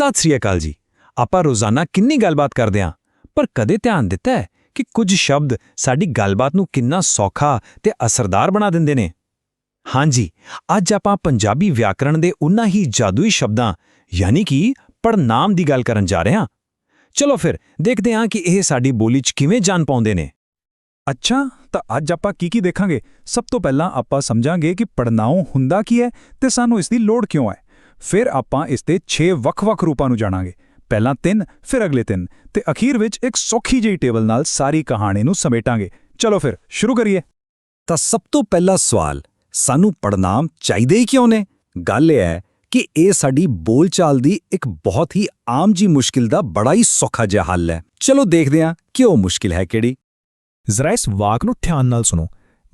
ਸਤਿ ਸ੍ਰੀ ਅਕਾਲ ਜੀ। ਆਪਾਂ ਰੋਜ਼ਾਨਾ ਕਿੰਨੀ ਗੱਲਬਾਤ ਕਰਦੇ ਹਾਂ, ਪਰ ਕਦੇ ਧਿਆਨ ਦਿੱਤਾ ਹੈ ਕਿ ਕੁਝ ਸ਼ਬਦ ਸਾਡੀ ਗੱਲਬਾਤ ਨੂੰ ਕਿੰਨਾ ਸੌਖਾ ਤੇ ਅਸਰਦਾਰ ਬਣਾ ਦਿੰਦੇ ਨੇ? ਹਾਂਜੀ ਅੱਜ ਆਪਾਂ ਪੰਜਾਬੀ ਵਿਆਕਰਣ ਦੇ ਉਨ੍ਹਾਂ ਹੀ ਜਾਦੂਈ ਸ਼ਬਦਾਂ, ਯਾਨੀ ਕਿ ਪੜਨਾਮ ਦੀ ਗੱਲ ਕਰਨ ਜਾ ਰਹੇ ਹਾਂ। ਚਲੋ ਫਿਰ, ਦੇਖਦੇ ਹਾਂ ਕਿ ਇਹ ਸਾਡੀ ਬੋਲੀ 'ਚ ਕਿਵੇਂ ਜਾਣ ਪਾਉਂਦੇ ਨੇ। ਅੱਛਾ, ਤਾਂ ਅੱਜ ਆਪਾਂ ਕੀ ਕੀ ਦੇਖਾਂਗੇ? ਸਭ ਤੋਂ ਪਹਿਲਾਂ ਆਪਾਂ ਸਮਝਾਂਗੇ ਕਿ ਪੜਨਾਉ ਹੁੰਦਾ ਕੀ ਹੈ ਤੇ ਸਾਨੂੰ ਇਸ ਦੀ ਲੋੜ ਕਿਉਂ ਹੈ। ਫਿਰ ਆਪਾਂ ਇਸ ਦੇ 6 ਵੱਖ-ਵੱਖ ਰੂਪਾਂ ਨੂੰ ਜਾਣਾਂਗੇ। ਪਹਿਲਾਂ ਤਿੰਨ, ਫਿਰ ਅਗਲੇ ਤਿੰਨ ਤੇ ਅਖੀਰ ਵਿੱਚ ਇੱਕ ਸੌਖੀ ਜਿਹੀ ਟੇਬਲ ਨਾਲ ਸਾਰੀ ਕਹਾਣੀ ਨੂੰ ਸਮੇਟਾਂਗੇ। ਚਲੋ ਫਿਰ, ਸ਼ੁਰੂ ਕਰੀਏ। ਤਾਂ ਸਭ ਤੋਂ ਪਹਿਲਾ ਸਵਾਲ, ਸਾਨੂੰ ਪੜਨਾਮ ਚਾਹੀਦੇ ਹੀ ਕਿਉਂ ਨੇ? ਗੱਲ ਇਹ ਹੈ ਕਿ ਇਹ ਸਾਡੀ ਬੋਲਚਾਲ ਦੀ ਇੱਕ ਬਹੁਤ ਹੀ ਆਮ ਜੀ ਮੁਸ਼ਕਿਲ ਦਾ ਬੜਾ ਹੀ ਸੌਖਾ ਜਿਹਾ ਹੱਲ ਹੈ। ਚਲੋ ਦੇਖਦੇ ਹਾਂ ਕਿ ਉਹ ਮੁਸ਼ਕਿਲ ਹੈ ਕਿਹੜੀ। ਜ਼ਰਾ ਇਸ ਵਾਕ ਨੂੰ ਧਿਆਨ ਨਾਲ ਸੁਣੋ।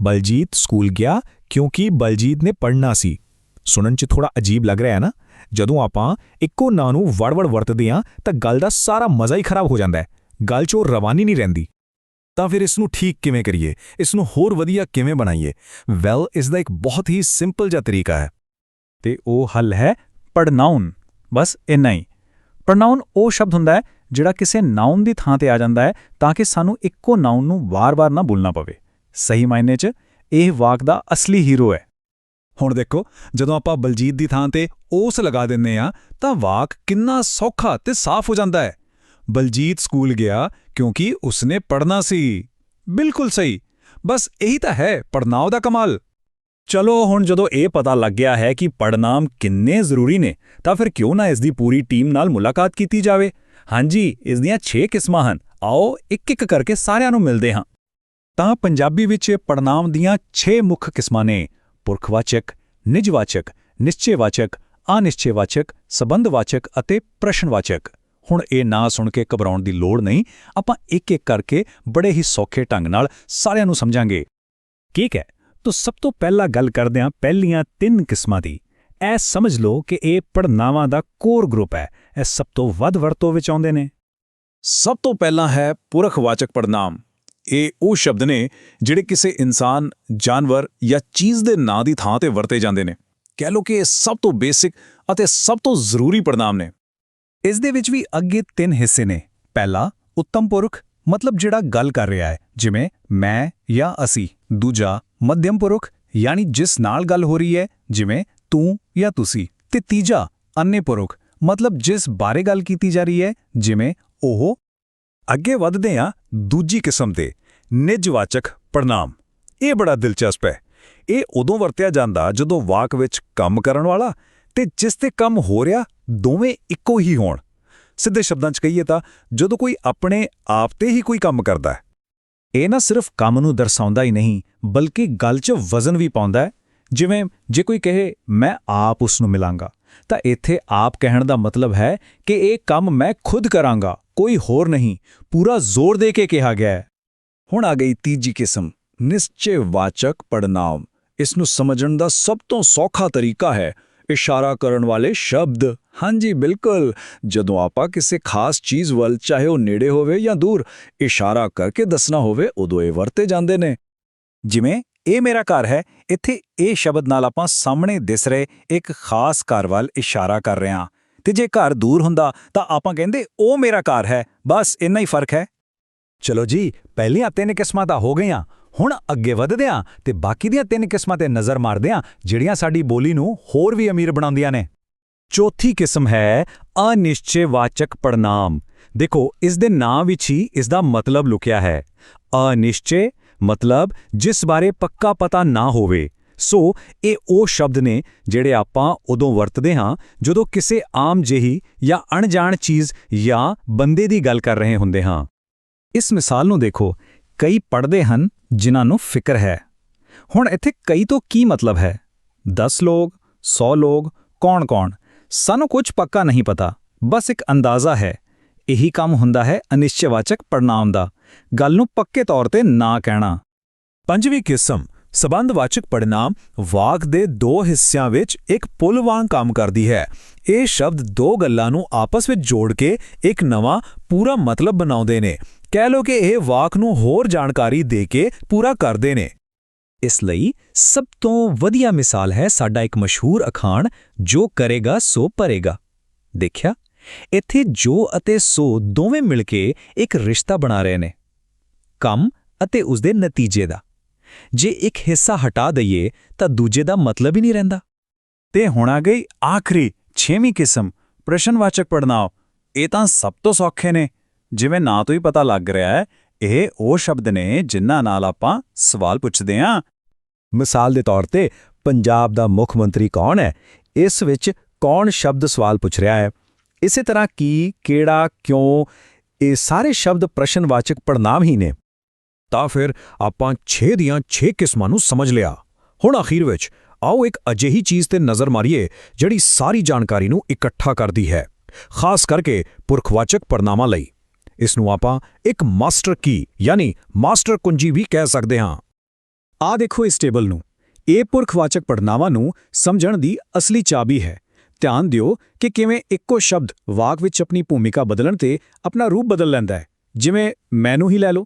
ਬਲਜੀਤ ਸਕੂਲ ਗਿਆ ਕਿਉਂਕਿ ਬਲਜੀਤ ਨੇ ਪੜ੍ਹਨਾ ਸੀ। ਸੁਣਨ 'ਚ ਥੋੜਾ ਅਜੀਬ ਲੱਗ ਰਿਹਾ ਹੈ ਨਾ? ਜਦੋਂ ਆਪਾਂ ਇੱਕੋ ਨਾਂ ਨੂੰ ਵੜ-ਵੜ ਵਰਤਦੇ ਹਾਂ, ਤਾਂ ਗੱਲ ਦਾ ਸਾਰਾ ਮਜ਼ਾ ਹੀ ਖਰਾਬ ਹੋ ਜਾਂਦਾ ਹੈ। ਗੱਲ 'ਚ ਉਹ ਰਵਾਨੀ ਨਹੀਂ ਰਹਿੰਦੀ। ਤਾਂ ਫਿਰ ਇਸ ਨੂੰ ਠੀਕ ਕਿਵੇਂ ਕਰੀਏ? ਇਸ ਨੂੰ ਹੋਰ ਵਧੀਆ ਕਿਵੇਂ ਬਣਾਈਏ? ਵੈਲ ਇਸ ਦਾ ਇੱਕ ਬਹੁਤ ਹੀ ਸਿੰਪਲ ਜਿਹਾ ਤਰੀਕਾ ਹੈ। ਤੇ ਉਹ ਹੱਲ ਹੈ ਪੜਨਾਉਨ ਬਸ ਇੰਨਾ ਹੀ। ਪੜਨਾਉਨ ਉਹ ਸ਼ਬਦ ਹੁੰਦਾ ਹੈ ਜਿਹੜਾ ਕਿਸੇ ਨਾਉਨ ਦੀ ਥਾਂ ਤੇ ਆ ਜਾਂਦਾ ਹੈ ਤਾਂ ਕਿ ਸਾਨੂੰ ਇੱਕੋ ਨਾਉਨ ਨੂੰ ਵਾਰ-ਵਾਰ ਨਾ ਬੋਲਣਾ ਪਵੇ। ਸਹੀ ਮਾਇਨੇ 'ਚ ਇਹ ਵਾਕ ਦਾ ਅਸਲੀ ਹੀਰੋ ਹੈ। ਹੁਣ ਦੇਖੋ, ਜਦੋਂ ਆਪਾਂ ਬਲਜੀਤ ਦੀ ਥਾਂ ਤੇ ਉਸ ਲਗਾ ਦਿੰਨੇ ਆ ਤਾਂ ਵਾਕ ਕਿੰਨਾ ਸੌਖਾ ਤੇ ਸਾਫ਼ ਹੋ ਜਾਂਦਾ ਹੈ। ਬਲਜੀਤ ਸਕੂਲ ਗਿਆ ਕਿਉਂਕਿ ਉਸਨੇ ਪੜ੍ਹਨਾ ਸੀ। ਬਿਲਕੁਲ ਸਹੀ। ਬਸ ਇਹੀ ਤਾਂ ਹੈ ਪੜਨਾਉ ਦਾ ਕਮਾਲ। ਚਲੋ, ਹੁਣ ਜਦੋਂ ਇਹ ਪਤਾ ਲੱਗ ਗਿਆ ਹੈ ਕਿ ਪੜਨਾਮ ਕਿੰਨੇ ਜ਼ਰੂਰੀ ਨੇ, ਤਾਂ ਫਿਰ ਕਿਉਂ ਨਾ ਇਸ ਦੀ ਪੂਰੀ ਟੀਮ ਨਾਲ ਮੁਲਾਕਾਤ ਕੀਤੀ ਜਾਵੇ। ਹਾਂਜੀ, ਇਸ ਦੀਆਂ 6 ਕਿਸਮਾਂ ਹਨ। ਆਓ ਇੱਕ ਇੱਕ ਕਰਕੇ ਸਾਰਿਆਂ ਨੂੰ ਮਿਲਦੇ ਹਾਂ। ਤਾਂ ਪੰਜਾਬੀ ਵਿੱਚ ਪੜਨਾਮ ਦੀਆਂ 6 ਮੁੱਖ ਕਿਸਮਾਂ ਨੇ। ਪੁਰਖਵਾਚਕ, ਨਿਜਵਾਚਕ, ਨਿਸ਼ਚੈਵਾਚਕ, ਅਨਿਸ਼ਚੈਵਾਚਕ, ਸੰਬੰਧਵਾਚਕ ਅਤੇ ਪ੍ਰਸ਼ਨਵਾਚਕ। ਹੁਣ ਇਹ ਨਾਂ ਸੁਣ ਕੇ ਘਬਰਾਉਣ ਦੀ ਲੋੜ ਨਹੀਂ, ਆਪਾਂ ਇੱਕ ਇੱਕ ਕਰਕੇ ਬੜੇ ਹੀ ਸੌਖੇ ਢੰਗ ਨਾਲ ਸਾਰਿਆਂ ਨੂੰ ਸਮਝਾਂਗੇ। ਠੀਕ ਹੈ, ਤਾਂ ਸਭ ਤੋਂ ਪਹਿਲਾਂ ਗੱਲ ਕਰਦੇ ਹਾਂ ਪਹਿਲੀਆਂ ਤਿੰਨ ਕਿਸਮਾਂ ਦੀ। ਇਹ ਸਮਝ ਲਓ ਕਿ ਇਹ ਪੜਨਾਵਾਂ ਦਾ ਕੋਰ ਗਰੁੱਪ ਹੈ, ਇਹ ਸਭ ਤੋਂ ਵੱਧ ਵਰਤੋਂ ਵਿੱਚ ਆਉਂਦੇ ਨੇ। ਸਭ ਤੋਂ ਪਹਿਲਾਂ ਹੈ ਪੁਰਖਵਾਚਕ ਪੜਨਾਮ ਇਹ ਉਹ ਸ਼ਬਦ ਨੇ ਜਿਹੜੇ ਕਿਸੇ ਇਨਸਾਨ, ਜਾਨਵਰ ਜਾਂ ਚੀਜ਼ ਦੇ ਨਾਂ ਦੀ ਥਾਂ ਤੇ ਵਰਤੇ ਜਾਂਦੇ ਨੇ। ਕਹਿ ਲਓ ਕਿ ਇਹ ਸਭ ਤੋਂ ਬੇਸਿਕ ਅਤੇ ਸਭ ਤੋਂ ਜ਼ਰੂਰੀ ਪੜਨਾਮ ਨੇ। ਇਸ ਦੇ ਵਿੱਚ ਵੀ ਅੱਗੇ ਤਿੰਨ ਹਿੱਸੇ ਨੇ। ਪਹਿਲਾ, ਉੱਤਮ ਪੁਰਖ, ਮਤਲਬ ਜਿਹੜਾ ਗੱਲ ਕਰ ਰਿਹਾ ਹੈ, ਜਿਵੇਂ ਮੈਂ ਜਾਂ ਅਸੀਂ। ਦੂਜਾ ਮੱਧਮ ਪੁਰਖ, ਯਾਨੀ ਜਿਸ ਨਾਲ ਗੱਲ ਹੋ ਰਹੀ ਹੈ, ਜਿਵੇਂ ਤੂੰ ਜਾਂ ਤੁਸੀਂ। ਤੇ ਤੀਜਾ ਅੰਨੇ ਪੁਰਖ, ਮਤਲਬ ਜਿਸ ਬਾਰੇ ਗੱਲ ਕੀਤੀ ਜਾ ਰਹੀ ਹੈ, ਜਿਵੇਂ ਉਹ। ਅੱਗੇ ਵਧਦੇ ਹਾਂ ਦੂਜੀ ਕਿਸਮ ਦੇ ਨਿਜਵਾਚਕ ਪ੍ਰਣਾਮ। ਇਹ ਬੜਾ ਦਿਲਚਸਪ ਹੈ। ਇਹ ਉਦੋਂ ਵਰਤਿਆ ਜਾਂਦਾ ਜਦੋਂ ਵਾਕ ਵਿੱਚ ਕੰਮ ਕਰਨ ਵਾਲਾ ਤੇ ਜਿਸ ਤੇ ਕੰਮ ਹੋ ਰਿਹਾ, ਦੋਵੇਂ ਇੱਕੋ ਹੀ ਹੋਣ। ਸਿੱਧੇ ਸ਼ਬਦਾਂ 'ਚ ਕਹੀਏ ਤਾਂ ਜਦੋਂ ਕੋਈ ਆਪਣੇ ਆਪ ਤੇ ਹੀ ਕੋਈ ਕੰਮ ਕਰਦਾ ਹੈ, ਇਹ ਨਾ ਸਿਰਫ ਕੰਮ ਨੂੰ ਦਰਸਾਉਂਦਾ ਹੀ ਨਹੀਂ, ਬਲਕਿ ਗੱਲ 'ਚ ਵਜ਼ਨ ਵੀ ਪਾਉਂਦਾ ਹੈ। ਜਿਵੇਂ ਜੇ ਕੋਈ ਕਹੇ, ਮੈਂ ਆਪ ਉਸ ਨੂੰ ਮਿਲਾਂਗਾ, ਤਾਂ ਇੱਥੇ ਆਪ ਕਹਿਣ ਦਾ ਮਤਲਬ ਹੈ ਕਿ ਇਹ ਕੰਮ ਮੈਂ ਖੁਦ ਕਰਾਂਗਾ। ਕੋਈ ਹੋਰ ਨਹੀਂ, ਪੂਰਾ ਜ਼ੋਰ ਦੇ ਕੇ ਕਿਹਾ ਗਿਆ ਹੈ। ਹੁਣ ਆ ਗਈ ਤੀਜੀ ਕਿਸਮ, ਨਿਸ਼ਚੈਵਾਚਕ ਪੜਨਾਮ ਇਸ ਨੂੰ ਸਮਝਣ ਦਾ ਸਭ ਤੋਂ ਸੌਖਾ ਤਰੀਕਾ ਹੈ। ਇਸ਼ਾਰਾ ਕਰਨ ਵਾਲੇ ਸ਼ਬਦ। ਹਾਂਜੀ, ਬਿਲਕੁਲ। ਜਦੋਂ ਆਪਾਂ ਕਿਸੇ ਖਾਸ ਚੀਜ਼ ਵੱਲ, ਚਾਹੇ ਉਹ ਨੇੜੇ ਹੋਵੇ ਜਾਂ ਦੂਰ, ਇਸ਼ਾਰਾ ਕਰਕੇ ਦੱਸਣਾ ਹੋਵੇ, ਉਦੋਂ ਇਹ ਵਰਤੇ ਜਾਂਦੇ ਨੇ। ਜਿਵੇਂ, ਇਹ ਮੇਰਾ ਘਰ ਹੈ, ਇੱਥੇ ਇਹ ਸ਼ਬਦ ਨਾਲ ਆਪਾਂ ਸਾਹਮਣੇ ਦਿਸ ਰਹੇ, ਇੱਕ ਖਾਸ ਘਰ ਵੱਲ ਇਸ਼ਾਰਾ ਕਰ ਰਹੇ ਹਾਂ। ਤੇ ਜੇ ਘਰ ਦੂਰ ਹੁੰਦਾ ਤਾਂ ਆਪਾਂ ਕਹਿੰਦੇ, ਉਹ ਮੇਰਾ ਘਰ ਹੈ, ਬਸ ਇੰਨਾ ਹੀ ਫ਼ਰਕ ਹੈ। ਚਲੋ ਜੀ, ਪਹਿਲੀਆਂ ਤਿੰਨ ਕਿਸਮਾਂ ਤਾਂ ਹੋ ਗਈਆਂ, ਹੁਣ ਅੱਗੇ ਵਧਦੇ ਹਾਂ ਤੇ ਬਾਕੀ ਦੀਆਂ ਤਿੰਨ ਕਿਸਮਾਂ ਤੇ ਨਜ਼ਰ ਮਾਰਦੇ ਹਾਂ, ਜਿਹੜੀਆਂ ਸਾਡੀ ਬੋਲੀ ਨੂੰ ਹੋਰ ਵੀ ਅਮੀਰ ਬਣਾਉਂਦੀਆਂ ਨੇ। ਚੌਥੀ ਕਿਸਮ ਹੈ ਅਨਿਸ਼ਚੈਵਾਚਕ ਪੜਨਾਮ ਦੇਖੋ, ਇਸ ਦੇ ਨਾਂ ਵਿੱਚ ਹੀ ਇਸ ਦਾ ਮਤਲਬ ਲੁਕਿਆ ਹੈ। ਅਨਿਸ਼ਚੈ ਮਤਲਬ ਜਿਸ ਬਾਰੇ ਪੱਕਾ ਪਤਾ ਨਾ ਹੋਵੇ। ਸੋ ਇਹ ਉਹ ਸ਼ਬਦ ਨੇ ਜਿਹੜੇ ਆਪਾਂ ਉਦੋਂ ਵਰਤਦੇ ਹਾਂ ਜਦੋਂ ਕਿਸੇ ਆਮ ਜਿਹੀ ਜਾਂ ਅਣਜਾਣ ਚੀਜ਼ ਜਾਂ ਬੰਦੇ ਦੀ ਗੱਲ ਕਰ ਰਹੇ ਹੁੰਦੇ ਹਾਂ। ਇਸ ਮਿਸਾਲ ਨੂੰ ਦੇਖੋ, ਕਈ ਪੜਦੇ ਹਨ ਜਿਨ੍ਹਾਂ ਨੂੰ ਫਿਕਰ ਹੈ। ਹੁਣ ਇੱਥੇ ਕਈ ਤੋਂ ਕੀ ਮਤਲਬ ਹੈ? 10 ਲੋਗ 100 ਲੋਗ ਕੌਣ-ਕੌਣ? ਸਾਨੂੰ ਕੁਝ ਪੱਕਾ ਨਹੀਂ ਪਤਾ, ਬਸ ਇੱਕ ਅੰਦਾਜ਼ਾ ਹੈ। ਇਹੀ ਕੰਮ ਹੁੰਦਾ ਹੈ ਅਨਿਸ਼ਚਵਾਚਕ ਪੜਨਾਮ ਦਾ। ਗੱਲ ਨੂੰ ਪੱਕੇ ਤੌਰ ਤੇ ਨਾ ਕਹਿਣਾ। ਪੰਜਵੀਂ ਕਿਸਮ ਸਬੰਧਵਾਚਕ ਪੜਨਾਮ ਵਾਕ ਦੇ ਦੋ ਹਿੱਸਿਆਂ ਵਿੱਚ ਇੱਕ ਪੁਲ ਵਾਂਗ ਕੰਮ ਕਰਦੀ ਹੈ। ਇਹ ਸ਼ਬਦ ਦੋ ਗੱਲਾਂ ਨੂੰ ਆਪਸ ਵਿੱਚ ਜੋੜ ਕੇ ਇੱਕ ਨਵਾਂ ਪੂਰਾ ਮਤਲਬ ਬਣਾਉਂਦੇ ਨੇ। ਕਹਿ ਲੋ ਕਿ ਇਹ ਵਾਕ ਨੂੰ ਹੋਰ ਜਾਣਕਾਰੀ ਦੇ ਕੇ ਪੂਰਾ ਕਰਦੇ ਨੇ। ਇਸ ਲਈ ਸਭ ਤੋਂ ਵਧੀਆ ਮਿਸਾਲ ਹੈ ਸਾਡਾ ਇੱਕ ਮਸ਼ਹੂਰ ਅਖਾਣ, ਜੋ ਕਰੇਗਾ, ਸੋ ਭਰੇਗਾ। ਦੇਖਿਆ? ਇੱਥੇ ਜੋ ਅਤੇ ਸੋ ਦੋਵੇਂ ਮਿਲ ਕੇ ਇੱਕ ਰਿਸ਼ਤਾ ਬਣਾ ਰਹੇ ਨੇ। ਕੰਮ ਅਤੇ ਉਸ ਦੇ ਨਤੀਜੇ ਦਾ। ਜੇ ਇੱਕ ਹਿੱਸਾ ਹਟਾ ਦਈਏ, ਤਾਂ ਦੂਜੇ ਦਾ ਮਤਲਬ ਹੀ ਨਹੀਂ ਰਹਿੰਦਾ। ਤੇ ਹੁਣ ਆ ਗਈ ਆਖਰੀ, ਛੇਵੀਂ ਕਿਸਮ, ਪ੍ਰਸ਼ਨਵਾਚਕ ਪੜਨਾਂਵ ਇਹ ਤਾਂ ਸਭ ਤੋਂ ਸੌਖੇ ਨੇ। ਜਿਵੇਂ ਨਾਂ ਤੋਂ ਹੀ ਪਤਾ ਲੱਗ ਰਿਹਾ ਹੈ, ਇਹ ਉਹ ਸ਼ਬਦ ਨੇ ਜਿਨ੍ਹਾਂ ਨਾਲ ਆਪਾਂ ਸਵਾਲ ਪੁੱਛਦੇ ਹਾਂ। ਮਿਸਾਲ ਦੇ ਤੌਰ ਤੇ, ਪੰਜਾਬ ਦਾ ਮੁੱਖ ਮੰਤਰੀ ਕੌਣ ਹੈ? ਇਸ ਵਿੱਚ ਕੌਣ ਸ਼ਬਦ ਸਵਾਲ ਪੁੱਛ ਰਿਹਾ ਹੈ? ਇਸੇ ਤਰ੍ਹਾਂ ਕੀ, ਕਿਹੜਾ, ਕਿਉਂ, ਇਹ ਸਾਰੇ ਸ਼ਬਦ ਪ੍ਰਸ਼ਨਵਾਚਕ ਪੜਨਾਮ ਹੀ ਨੇ। ਤਾਂ ਫਿਰ ਆਪਾਂ 6 ਦੀਆਂ 6 ਕਿਸਮਾਂ ਨੂੰ ਸਮਝ ਲਿਆ। ਹੁਣ ਅਖੀਰ ਵਿੱਚ ਆਓ ਇੱਕ ਅਜਿਹੀ ਚੀਜ਼ ਤੇ ਨਜ਼ਰ ਮਾਰੀਏ, ਜਿਹੜੀ ਸਾਰੀ ਜਾਣਕਾਰੀ ਨੂੰ ਇਕੱਠਾ ਕਰਦੀ ਹੈ, ਖਾਸ ਕਰਕੇ ਪੁਰਖਵਾਚਕ ਪੜਨਾਵਾਂ ਲਈ। ਇਸ ਨੂੰ ਆਪਾਂ ਇੱਕ ਮਾਸਟਰ ਕੀ, ਯਾਨੀ ਮਾਸਟਰ ਕੁੰਜੀ ਵੀ ਕਹਿ ਸਕਦੇ ਹਾਂ। ਆ ਦੇਖੋ ਇਸ ਟੇਬਲ ਨੂੰ। ਇਹ ਪੁਰਖਵਾਚਕ ਪੜਨਾਵਾਂ ਨੂੰ ਸਮਝਣ ਦੀ ਅਸਲੀ ਚਾਬੀ ਹੈ। ਧਿਆਨ ਦਿਓ ਕਿ ਕਿਵੇਂ ਇੱਕੋ ਸ਼ਬਦ ਵਾਕ ਵਿੱਚ ਆਪਣੀ ਭੂਮਿਕਾ ਬਦਲਣ ਤੇ ਆਪਣਾ ਰੂਪ ਬਦਲ ਲੈਂਦਾ ਹੈ। ਜਿਵੇਂ, ਮੈਨੂੰ ਹੀ ਲੈ ਲਓ।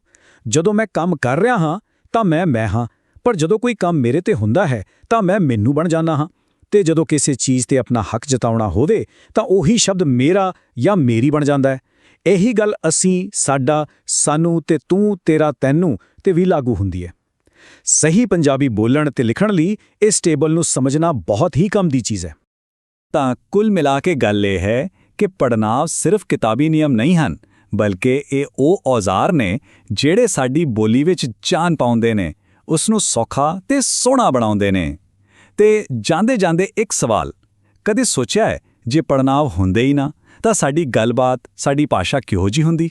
ਜਦੋਂ ਮੈਂ ਕੰਮ ਕਰ ਰਿਹਾ ਹਾਂ, ਤਾਂ ਮੈਂ ਮੈਂ ਹਾਂ, ਪਰ ਜਦੋਂ ਕੋਈ ਕੰਮ ਮੇਰੇ ਤੇ ਹੁੰਦਾ ਹੈ, ਤਾਂ ਮੈਂ ਮੈਨੂੰ ਬਣ ਜਾਂਦਾ ਹਾਂ। ਤੇ ਜਦੋਂ ਕਿਸੇ ਚੀਜ਼ ਤੇ ਆਪਣਾ ਹੱਕ ਜਤਾਉਣਾ ਹੋਵੇ, ਤਾਂ ਉਹੀ ਸ਼ਬਦ ਮੇਰਾ ਜਾਂ ਮੇਰੀ ਬਣ ਜਾਂਦਾ ਹੈ। ਇਹੀ ਗੱਲ ਅਸੀਂ, ਸਾਡਾ, ਸਾਨੂੰ ਤੇ ਤੂੰ, ਤੇਰਾ, ਤੈਨੂੰ ਤੇ ਵੀ ਲਾਗੂ ਹੁੰਦੀ ਹੈ। ਸਹੀ ਪੰਜਾਬੀ ਬੋਲਣ ਤੇ ਲਿਖਣ ਲਈ ਇਸ ਟੇਬਲ ਨੂੰ ਸਮਝਣਾ ਬਹੁਤ ਹੀ ਕੰਮ ਦੀ ਚੀਜ਼ ਹੈ। ਤਾਂ ਕੁੱਲ ਮਿਲਾ ਕੇ ਗੱਲ ਇਹ ਹੈ ਕਿ ਪੜਨਾਵ ਸਿਰਫ ਕਿਤਾਬੀ ਨਿਯਮ ਨਹੀਂ ਹਨ ਬਲਕਿ ਇਹ ਉਹ ਔਜ਼ਾਰ ਨੇ ਜਿਹੜੇ ਸਾਡੀ ਬੋਲੀ ਵਿੱਚ ਜਾਨ ਪਾਉਂਦੇ ਨੇ ਉਸ ਨੂੰ ਸੌਖਾ ਤੇ ਸੋਹਣਾ ਬਣਾਉਂਦੇ ਨੇ। ਤੇ ਜਾਂਦੇ ਜਾਂਦੇ ਇੱਕ ਸਵਾਲ, ਕਦੇ ਸੋਚਿਆ ਹੈ ਜੇ ਪੜਨਾਵ ਹੁੰਦੇ ਹੀ ਨਾ, ਤਾਂ ਸਾਡੀ ਗੱਲਬਾਤ, ਸਾਡੀ ਭਾਸ਼ਾ ਕਿਹੋ ਜੀ ਹੁੰਦੀ?